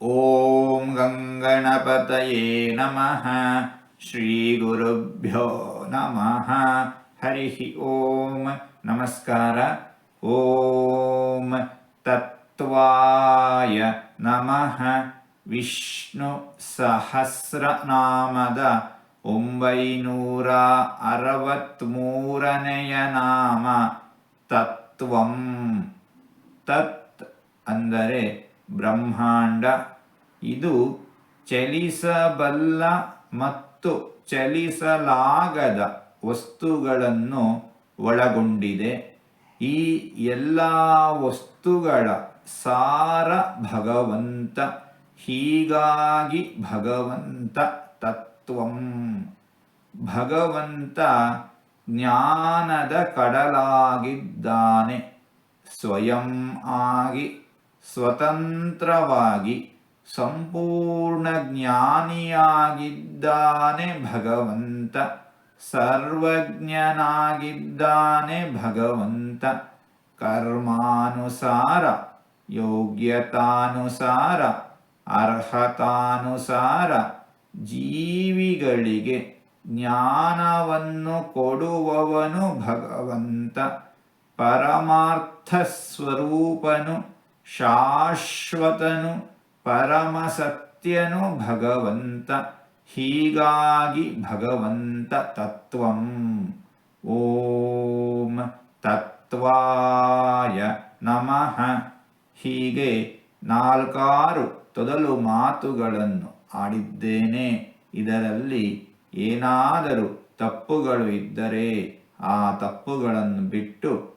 ॐ गङ्गणपतये नमः श्रीगुरुभ्यो नमः हरिः ॐ नमस्कार ॐ तत्त्वाय नमः ವಿಷ್ಣು ಸಹಸ್ರನಾಮದ ಒಂಬೈನೂರ ಅರವತ್ತ್ಮೂರನೆಯ ನಾಮ ತತ್ವಂ ತತ್ ಅಂದರೆ ಬ್ರಹ್ಮಾಂಡ. ಇದು ಚಲಿಸಬಲ್ಲ ಮತ್ತು ಚಲಿಸಲಾಗದ ವಸ್ತುಗಳನ್ನು ಒಳಗೊಂಡಿದೆ. ಈ ಎಲ್ಲ ವಸ್ತುಗಳ ಸಾರ ಭಗವಂತ, ಹೀಗಾಗಿ ಭಗವಂತ ತತ್ವಂ. ಭಗವಂತ ಜ್ಞಾನದ ಕಡಲಾಗಿದ್ದಾನೆ, ಸ್ವಯಂ ಆಗಿ ಸ್ವತಂತ್ರವಾಗಿ ಸಂಪೂರ್ಣ ಜ್ಞಾನಿಯಾಗಿದ್ದಾನೆ ಭಗವಂತ, ಸರ್ವಜ್ಞನಾಗಿದ್ದಾನೆ ಭಗವಂತ. ಕರ್ಮಾನುಸಾರ, ಯೋಗ್ಯತಾನುಸಾರ, ಅರ್ಹತಾನುಸಾರ ಜೀವಿಗಳಿಗೆ ಜ್ಞಾನವನ್ನು ಕೊಡುವವನು ಭಗವಂತ. ಪರಮಾರ್ಥ ಸ್ವರೂಪನು ಶಾಶ್ವತನು ಪರಮಸತ್ಯನು ಭಗವಂತ, ಹೀಗಾಗಿ ಭಗವಂತ ತತ್ವಂ. ಓಂ ತತ್ವಾಯ ನಮಃ. ಹೀಗೆ ನಾಲ್ಕಾರು ತೊದಲು ಮಾತುಗಳನ್ನು ಆಡಿದ್ದೇನೆ. ಇದರಲ್ಲಿ ಏನಾದರೂ ತಪ್ಪುಗಳು ಇದ್ದರೆ ಆ ತಪ್ಪುಗಳನ್ನು ಬಿಟ್ಟು